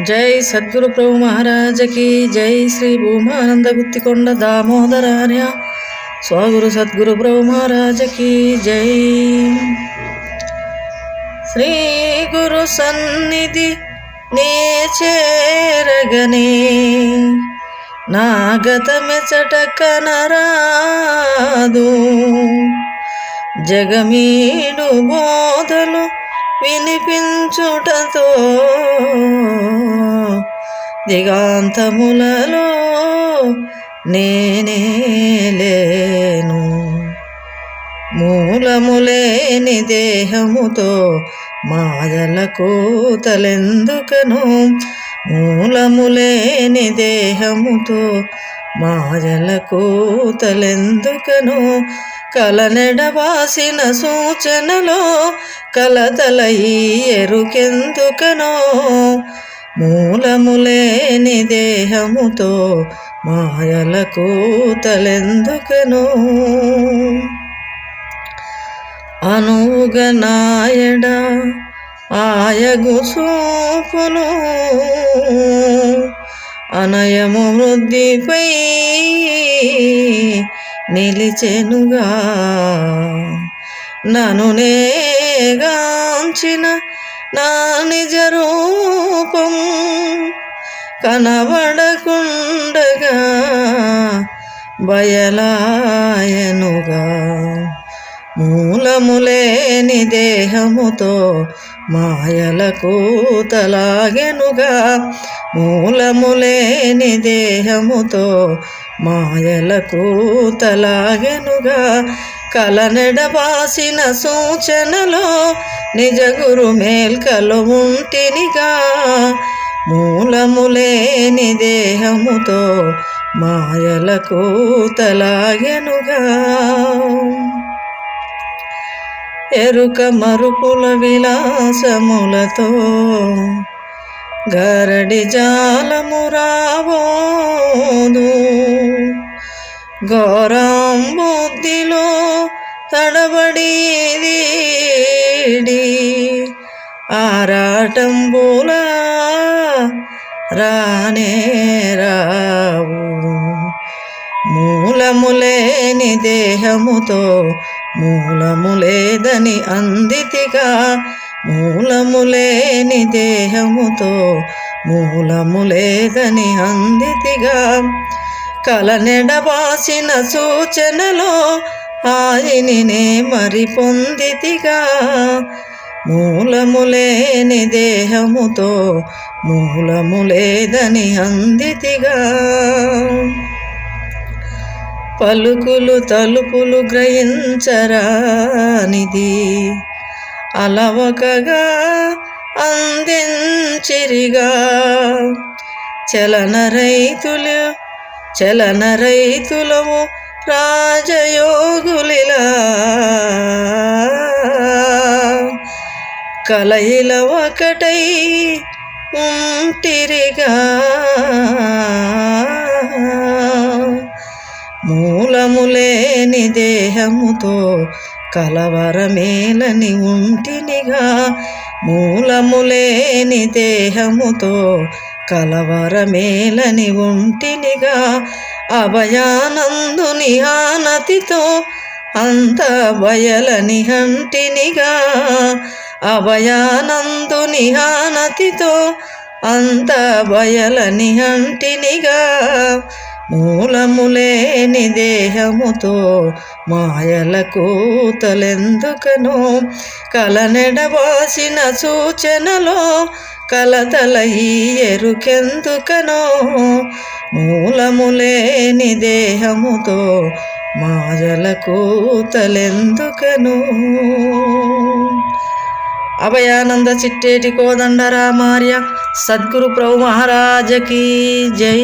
జై సద్గురు ప్రభు మహారాజకి జై శ్రీ భూమానంద గుత్తికొండ దామోదరార్య స్వగురు సద్గురు ప్రభు మహారాజకి జై. శ్రీ గురు సన్నిధి నే చేరగనే. నా గతమెచట కనరాదు. జగమీడు బోధలు వినిపించుటతో దిగాంతములలో నేనే లేను. మూలములేని దేహముతో మాయల కూతలెందుకను మూలములేని దేహముతో మాయల కూతలెందుకను కలనెడవాసిన సూచనలో కలతల ఈ ఎరుకెందుకనో? మూలములేని దేహముతో మాయల కూతలెందుకనో అనుగనాయడ ఆయగు చూపును అనయము వృద్ధిపై నిలిచెనుగా నను నేగాంచిన నా నిజ రూపం కనబడకుండగా బయలాయనుగా. మూలములేని దేహముతో మాయల కూతలాగెనుగా మూలములేని దేహముతో మాయల కూతలాగెనుగా కలనెడబాసిన సూచనలో నిజ గురు మేల్కలు ఉంటినిగా. మూలములేని దేహముతో మాయల కూతలాగెనుగా. ఎరుక మరుపుల విలాసములతో గరడి జాలము రావోదు. ఘోర ఆరాటం బోలా రానే రావు. మూలములేని దేహముతో మూలములేదని అందితిగా మూలములేని దేహముతో మూలములేదని అందితిగా. కలనెడబాసిన సూచనలో ఆయనినే మరి పొందితిగా. మూలములేని దేహముతో మూలములేదని అందితిగా. పలుకులు తలుపులు గ్రహించరానిది అలవకగా అందించిరిగా. చలన రైతులు చలన రైతులము రాజయోగులిలా కలయిల ఒకటై ఉంటిరిగా. మూలములేని దేహముతో కలవరమేలని ఉంటినిగా. మూలములేని దేహముతో కలవరమేలని ఉంటినిగా. అభయానందుని ఆనతితో అంత బయలని హంటినిగా. అభయానందు నిహానతితో అంత బయల నిహంటినిగా మూలములేని దేహముతో మాయల కూతలెందుకనో? కలనెడబాసిన సూచనలో కలతల ఈ ఎరుకెందుకనో? మూలములేని దేహముతో మాయల కూతలెందుకనో? అభయానంద చిట్టేటి కోదండరామార్య. సద్గురు ప్రభు మహారాజకి జై.